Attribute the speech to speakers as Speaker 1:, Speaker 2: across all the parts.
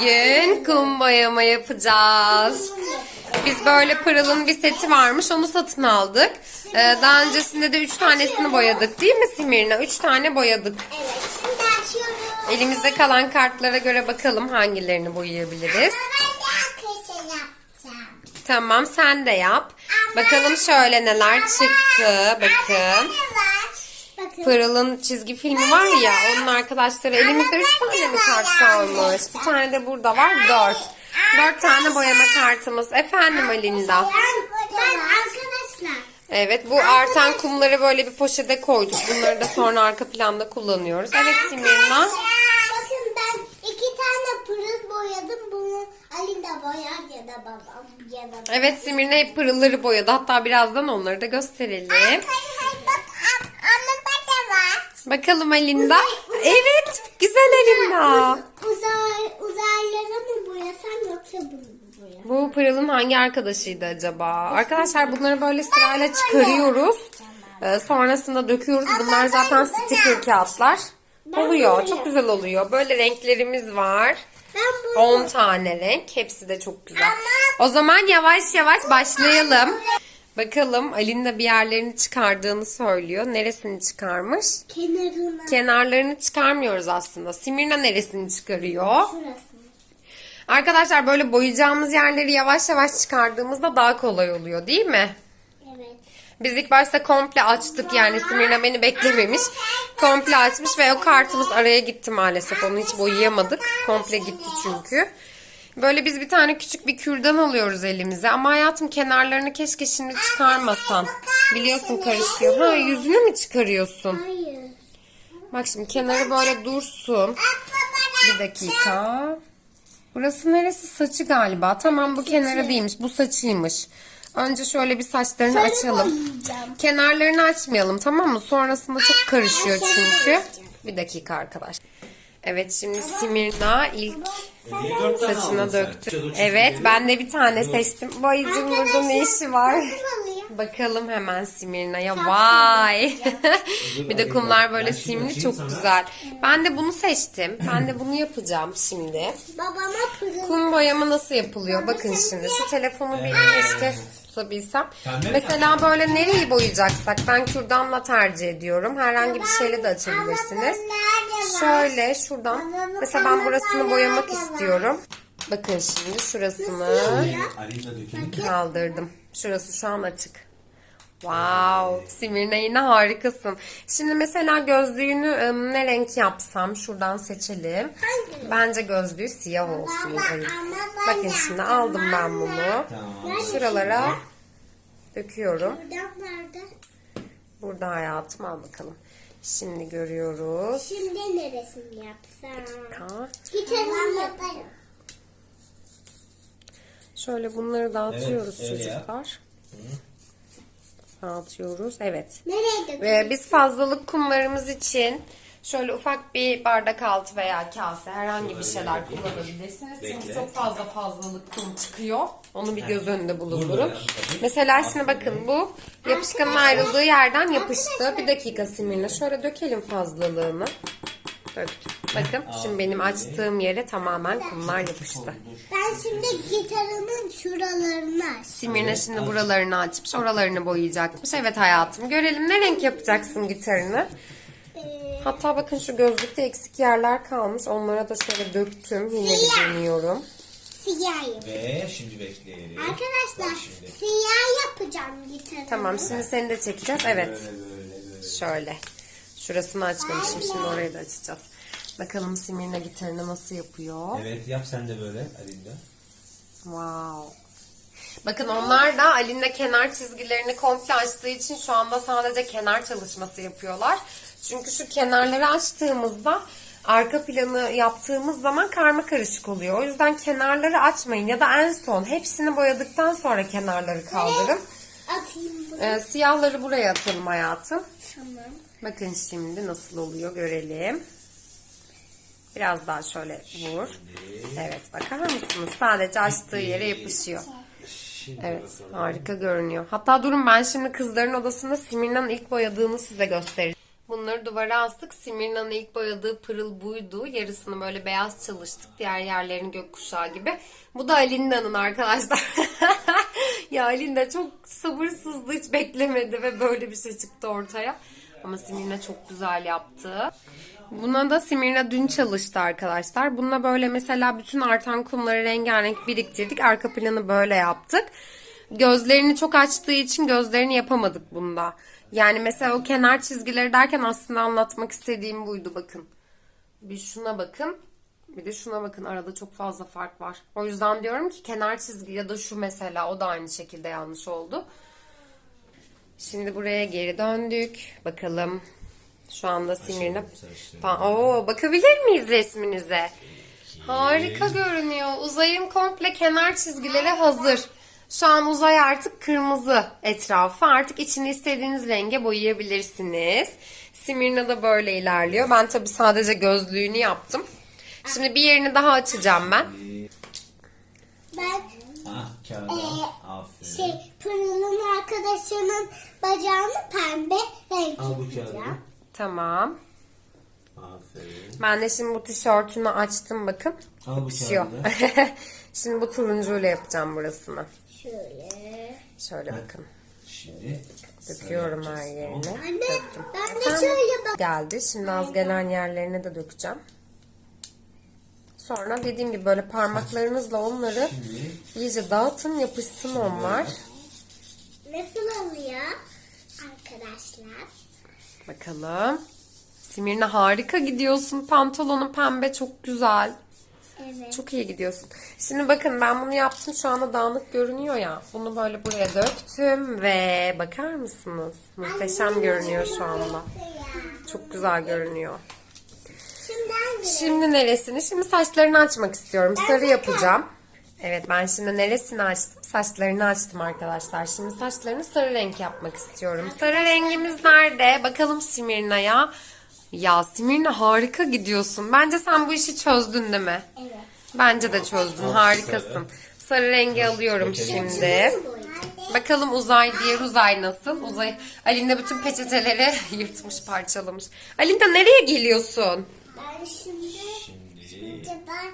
Speaker 1: Bugün kum boyama yapacağız. Biz böyle Pırıl'ın bir seti varmış onu satın aldık. Ee, daha öncesinde de 3 tanesini boyadık değil mi Simirna? 3 tane boyadık.
Speaker 2: Evet şimdi açıyorum.
Speaker 1: Elimizde kalan kartlara göre bakalım hangilerini boyayabiliriz. Tamam sen de yap. Bakalım şöyle neler çıktı. Bakın. Pırıl'ın çizgi filmi var ya onun arkadaşları elimizde 3 tane mi kart kalmış? Bir tane de burada var 4. 4 tane boyama kartımız. Efendim Alinda.
Speaker 2: Arkadaşlar.
Speaker 1: Evet bu artan kumları böyle bir poşete koyduk. Bunları da sonra arka planda kullanıyoruz. Evet Simirna.
Speaker 2: Bakın ben iki tane pırıl boyadım. Bunu Ali de boyar ya da babam ya da.
Speaker 1: Evet Simirna hep pırılları boyadı. Hatta birazdan onları da gösterelim.
Speaker 2: Hayır hayır bak am, ama
Speaker 1: Bakalım Alinda. Evet güzel Alinda.
Speaker 2: Uzay, uzaylıları mı boyasam yoksa bunu boyasam?
Speaker 1: Bu Pırıl'ın hangi arkadaşıydı acaba? Arkadaşlar bunları böyle sırayla çıkarıyoruz. Ee, sonrasında döküyoruz. Bunlar zaten sticker kağıtlar. Oluyor. Çok güzel oluyor. Böyle renklerimiz var.
Speaker 2: Ben bunu
Speaker 1: 10 tane renk. Hepsi de çok güzel. O zaman yavaş yavaş başlayalım. Bakalım Alinda bir yerlerini çıkardığını söylüyor. Neresini çıkarmış?
Speaker 2: kenarına
Speaker 1: Kenarlarını çıkarmıyoruz aslında. Simirna neresini çıkarıyor?
Speaker 2: şurasını.
Speaker 1: Arkadaşlar böyle boyayacağımız yerleri yavaş yavaş çıkardığımızda daha kolay oluyor değil mi?
Speaker 2: Evet.
Speaker 1: Biz ilk başta komple açtık yani Simirna beni beklememiş. Komple açmış ve o kartımız araya gitti maalesef. Onu hiç boyayamadık. Komple gitti çünkü. Böyle biz bir tane küçük bir kürdan alıyoruz elimize. Ama hayatım kenarlarını keşke şimdi çıkarmasan. Biliyorsun karışıyor. Ha yüzünü mü çıkarıyorsun?
Speaker 2: Hayır.
Speaker 1: Bak şimdi kenarı böyle dursun. Bir dakika. Burası neresi? Saçı galiba. Tamam bu kenarı değilmiş. Bu saçıymış. Önce şöyle bir saçlarını açalım.
Speaker 2: boyayacağım.
Speaker 1: Kenarlarını açmayalım tamam mı? Sonrasında çok karışıyor çünkü. Bir dakika arkadaş. Evet şimdi Simirna ilk saçına döktü. Evet ben de bir tane seçtim. Bayıcım burada ne işi var? Bakalım hemen Simirna'ya. Vay. bir de kumlar böyle simli çok güzel. Ben de bunu seçtim. Ben de bunu yapacağım şimdi. Kum boyama nasıl yapılıyor? Bakın şimdi şu telefonu bir keşke tutabilsem. Mesela böyle nereyi boyayacaksak ben kürdanla tercih ediyorum. Herhangi bir şeyle de açabilirsiniz. Şöyle şuradan. Mesela ben burasını boyamak istiyorum. Bakın şimdi şurasını kaldırdım. Şurası şu an açık. Wow, Simirna yine harikasın. Şimdi mesela gözlüğünü ım, ne renk yapsam şuradan seçelim. Bence gözlüğü siyah olsun. Bakın şimdi aldım ben bunu. Şuralara döküyorum. Burada hayatım al bakalım. Şimdi görüyoruz.
Speaker 2: Şimdi neresini yapsam?
Speaker 1: Ha,
Speaker 2: Gitarımı yaparım.
Speaker 1: Şöyle bunları dağıtıyoruz
Speaker 3: Evet,
Speaker 1: çocuklar. Dağıtıyoruz. Evet.
Speaker 2: Nereye?
Speaker 1: Ve biz fazlalık kumlarımız için şöyle ufak bir bardak altı veya kase herhangi bir şeyler kullanabilirsiniz. Çünkü çok fazla fazlalık kum çıkıyor. Onu bir göz önünde bulundurun. Mesela şimdi bakın bu yapışkanın ayrıldığı yerden yapıştı. Bir dakika Simir'le şöyle dökelim fazlalığını. Döktüm. Bakın şimdi benim açtığım yere tamamen kumlar yapıştı.
Speaker 2: Ben şimdi gitarımın şuralarını aç.
Speaker 1: Simir'le şimdi buralarını açmış, oralarını boyayacakmış. Evet hayatım görelim ne renk yapacaksın gitarını. Hatta bakın şu gözlükte eksik yerler kalmış. Onlara da şöyle döktüm. Yine bir deniyorum.
Speaker 2: siyah yap.
Speaker 3: Ve şimdi bekleyelim.
Speaker 2: Arkadaşlar
Speaker 3: Bak şimdi.
Speaker 2: siyah yapacağım gitarımı.
Speaker 1: Tamam şimdi seni de çekeceğiz. Evet.
Speaker 3: Böyle böyle böyle.
Speaker 1: Şöyle. Şurasını açmamışım. Şimdi orayı da açacağız. Bakalım Simirna gitarını nasıl yapıyor.
Speaker 3: Evet yap sen de böyle Alayım da.
Speaker 1: Wow. Bakın onlar da Alin'le kenar çizgilerini komple açtığı için şu anda sadece kenar çalışması yapıyorlar. Çünkü şu kenarları açtığımızda arka planı yaptığımız zaman karma karışık oluyor. O yüzden kenarları açmayın ya da en son hepsini boyadıktan sonra kenarları kaldırın.
Speaker 2: Atayım bunu.
Speaker 1: Ee, siyahları buraya atalım hayatım.
Speaker 2: Tamam.
Speaker 1: Bakın şimdi nasıl oluyor görelim. Biraz daha şöyle vur. Evet bakar mısınız? Sadece açtığı yere yapışıyor.
Speaker 3: Şimdi
Speaker 1: Evet
Speaker 3: bakalım.
Speaker 1: harika görünüyor. Hatta durun ben şimdi kızların odasında Simirna'nın ilk boyadığını size göstereyim. Bunları duvara astık. Simirna'nın ilk boyadığı pırıl buydu. Yarısını böyle beyaz çalıştık. Diğer yerlerini gökkuşağı gibi. Bu da Alinda'nın arkadaşlar. ya Alinda çok sabırsızdı. Hiç beklemedi ve böyle bir şey çıktı ortaya. Ama Simirna çok güzel yaptı. Buna da Simirna dün çalıştı arkadaşlar. Bununla böyle mesela bütün artan kumları rengarenk biriktirdik. Arka planı böyle yaptık. Gözlerini çok açtığı için gözlerini yapamadık bunda. Yani mesela o kenar çizgileri derken aslında anlatmak istediğim buydu bakın. Bir şuna bakın. Bir de şuna bakın arada çok fazla fark var. O yüzden diyorum ki kenar çizgi ya da şu mesela o da aynı şekilde yanlış oldu. Şimdi buraya geri döndük. Bakalım. Şu anda Simir'le... Pa- Oo, bakabilir miyiz resminize? Harika görünüyor. Uzayın komple kenar çizgileri hazır. Şu an uzay artık kırmızı etrafı. Artık içini istediğiniz renge boyayabilirsiniz. Simirna da böyle ilerliyor. Ben tabii sadece gözlüğünü yaptım. Şimdi bir yerini daha açacağım ben.
Speaker 2: Ben
Speaker 3: Ah kağıda.
Speaker 2: Ee,
Speaker 3: Aferin.
Speaker 2: şey Pırıl'ın arkadaşının bacağını pembe renk
Speaker 3: Al bu
Speaker 2: yapacağım.
Speaker 3: kağıdı.
Speaker 1: Tamam.
Speaker 3: Aferin.
Speaker 1: Ben de şimdi bu tişörtünü açtım bakın.
Speaker 3: Al bu
Speaker 1: Pişiyor.
Speaker 3: kağıdı.
Speaker 1: şimdi bu turuncuyla yapacağım burasını.
Speaker 2: Şöyle.
Speaker 1: Şöyle bakın.
Speaker 3: Şimdi
Speaker 1: Döküyorum her yerine.
Speaker 2: Anne
Speaker 1: Döktüm.
Speaker 2: ben de şöyle bak.
Speaker 1: Geldi. Şimdi az gelen yerlerine de dökeceğim. Sonra dediğim gibi böyle parmaklarınızla onları
Speaker 3: Şimdi
Speaker 1: iyice dağıtın yapışsın onlar.
Speaker 2: Nasıl oluyor arkadaşlar?
Speaker 1: Bakalım. Simirna harika gidiyorsun. Pantolonun pembe çok güzel.
Speaker 2: Evet.
Speaker 1: Çok iyi gidiyorsun. Şimdi bakın ben bunu yaptım. Şu anda dağınık görünüyor ya. Bunu böyle buraya döktüm ve bakar mısınız? Muhteşem görünüyor şu anda. Çok güzel görünüyor.
Speaker 2: Şimdi
Speaker 1: neresini? Şimdi saçlarını açmak istiyorum. Sarı yapacağım. Evet ben şimdi neresini açtım? Saçlarını açtım arkadaşlar. Şimdi saçlarını sarı renk yapmak istiyorum. Sarı rengimiz nerede? Bakalım Simirna'ya. Ya Simirna harika gidiyorsun. Bence sen bu işi çözdün değil mi?
Speaker 2: Evet.
Speaker 1: Bence de çözdün. Harikasın. Sarı rengi alıyorum şimdi. Bakalım uzay diğer uzay nasıl? Uzay Alinda bütün peçeteleri yırtmış parçalamış. Alinda nereye geliyorsun?
Speaker 2: Ben şimdi
Speaker 3: şimdi
Speaker 2: ben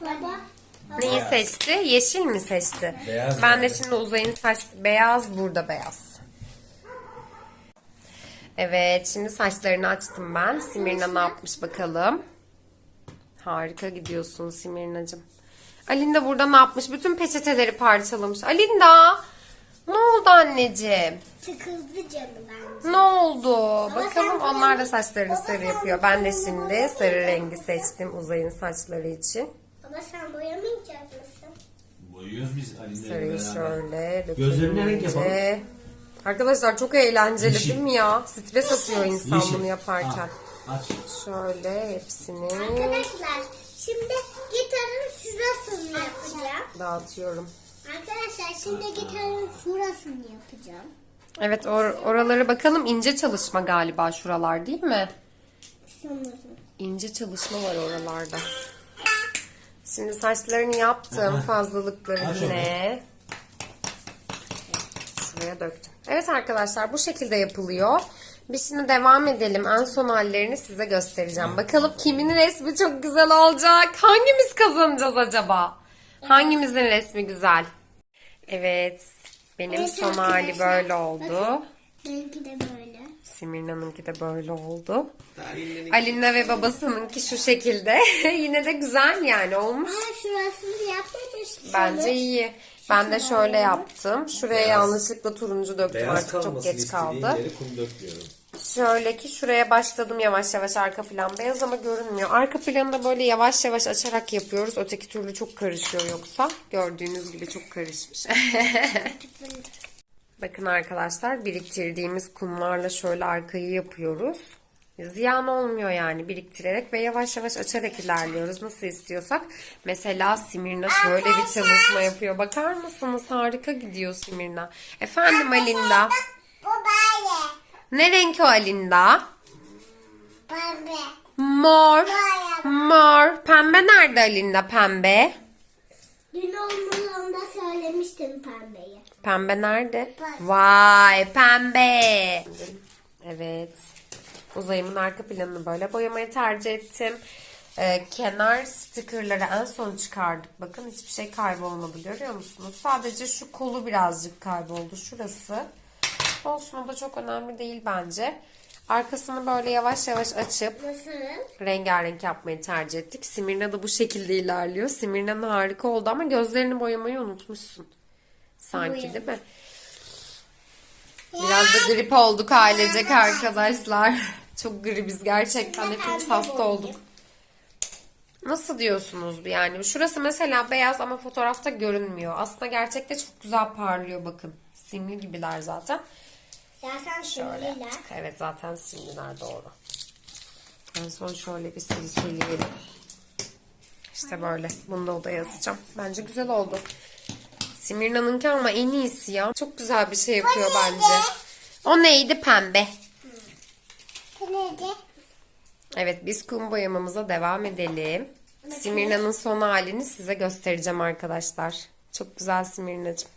Speaker 2: baba
Speaker 1: Neyi seçti? Yeşil mi seçti?
Speaker 3: Beyaz
Speaker 1: ben de şimdi uzayın saç beyaz burada beyaz. Evet şimdi saçlarını açtım ben. Simirna ne yapmış bakalım. Harika gidiyorsun Simirnacığım. Alinda burada ne yapmış? Bütün peçeteleri parçalamış. Alinda! Ne oldu anneciğim?
Speaker 2: tıkıldı canım ben.
Speaker 1: Ne oldu?
Speaker 2: sen
Speaker 1: Bakalım onlar da saçlarını
Speaker 2: Baba
Speaker 1: sarı
Speaker 2: sen
Speaker 1: yapıyor. Ben de şimdi sarı rengi seçtim uzayın saçları için.
Speaker 2: Ama sen boyamayacak mısın?
Speaker 3: boyuyoruz biz Ali'yle
Speaker 1: Sarıyı şöyle
Speaker 3: Gözlerine renk
Speaker 1: dökülünce-
Speaker 3: yapalım.
Speaker 1: Arkadaşlar çok eğlenceli
Speaker 3: Yeşil.
Speaker 1: değil mi ya? Stres atıyor insan
Speaker 3: Yeşil.
Speaker 1: bunu yaparken.
Speaker 3: Al, aç.
Speaker 1: Şöyle hepsini
Speaker 2: Arkadaşlar şimdi gitarın şurasını yapacağım.
Speaker 1: dağıtıyorum.
Speaker 2: Arkadaşlar şimdi gitarın şurasını yapacağım.
Speaker 1: Evet or- oraları bakalım ince çalışma galiba şuralar değil mi?
Speaker 2: Sanırım.
Speaker 1: İnce çalışma var oralarda. Şimdi saçlarını yaptım fazlalıkları yine. Şuraya döktüm. Evet arkadaşlar bu şekilde yapılıyor. Biz şimdi devam edelim. En son hallerini size göstereceğim. Bakalım kimin resmi çok güzel olacak. Hangimiz kazanacağız acaba? Hangimizin resmi güzel? Evet. Benim
Speaker 2: Evet
Speaker 1: son hali böyle oldu.
Speaker 2: Benimki de böyle.
Speaker 1: Simirna'nınki de böyle oldu. Alinda ve babasınınki şu şekilde. Yine de güzel yani olmuş.
Speaker 2: Ama şurasını yapmamış.
Speaker 1: Bence iyi. Ben de şöyle yaptım. Şuraya yanlışlıkla turuncu döktüm
Speaker 3: Beyaz
Speaker 1: artık çok
Speaker 3: kalmasın
Speaker 1: geç
Speaker 3: istediğin
Speaker 1: kaldı.
Speaker 3: yere kum dökmüyorum.
Speaker 1: Şöyle ki şuraya başladım yavaş yavaş arka plan beyaz ama görünmüyor. Arka planı da böyle yavaş yavaş açarak yapıyoruz. Öteki türlü çok karışıyor yoksa. Gördüğünüz gibi çok karışmış. Bakın arkadaşlar biriktirdiğimiz kumlarla şöyle arkayı yapıyoruz. Ziyan olmuyor yani biriktirerek ve yavaş yavaş açarak ilerliyoruz nasıl istiyorsak. Mesela Simirna şöyle bir çalışma yapıyor. Bakar mısınız? Harika gidiyor Simirna. Efendim Alinda.
Speaker 2: Bu böyle.
Speaker 1: Ne renk o Alinda?
Speaker 2: Pembe.
Speaker 1: Mor. Mor. Pembe nerede Alinda pembe?
Speaker 2: Dün olmalarında söylemiştim pembeyi.
Speaker 1: Pembe nerede? Vay pembe. Evet. Uzayımın arka planını böyle boyamayı tercih ettim. Ee, kenar stickerları en son çıkardık. Bakın hiçbir şey kaybolmadı görüyor musunuz? Sadece şu kolu birazcık kayboldu. Şurası. Olsun o da çok önemli değil bence. Arkasını böyle yavaş yavaş açıp
Speaker 2: Nasıl?
Speaker 1: rengarenk yapmayı tercih ettik. Simirna da bu şekilde ilerliyor. Simirna'nın harika oldu ama gözlerini boyamayı unutmuşsun. Sanki
Speaker 2: Boyadım.
Speaker 1: değil mi? Biraz da grip olduk ailecek arkadaşlar. Çok gribiz gerçekten. Hepimiz hasta olduk. Nasıl diyorsunuz yani? Şurası mesela beyaz ama fotoğrafta görünmüyor. Aslında gerçekte çok güzel parlıyor bakın. Simli gibiler zaten.
Speaker 2: Zaten
Speaker 1: Şöyle yaptık. Evet zaten simliler doğru. En son şöyle bir silkeleyelim. İşte böyle. Bunu da odaya yazacağım. Bence güzel oldu. Simirna'nınki ama en iyisi ya. Çok güzel bir şey yapıyor bence. O neydi? Pembe.
Speaker 2: Neydi?
Speaker 1: Evet biz kum boyamamıza devam edelim. Simirna'nın son halini size göstereceğim arkadaşlar. Çok güzel Simirna'cığım.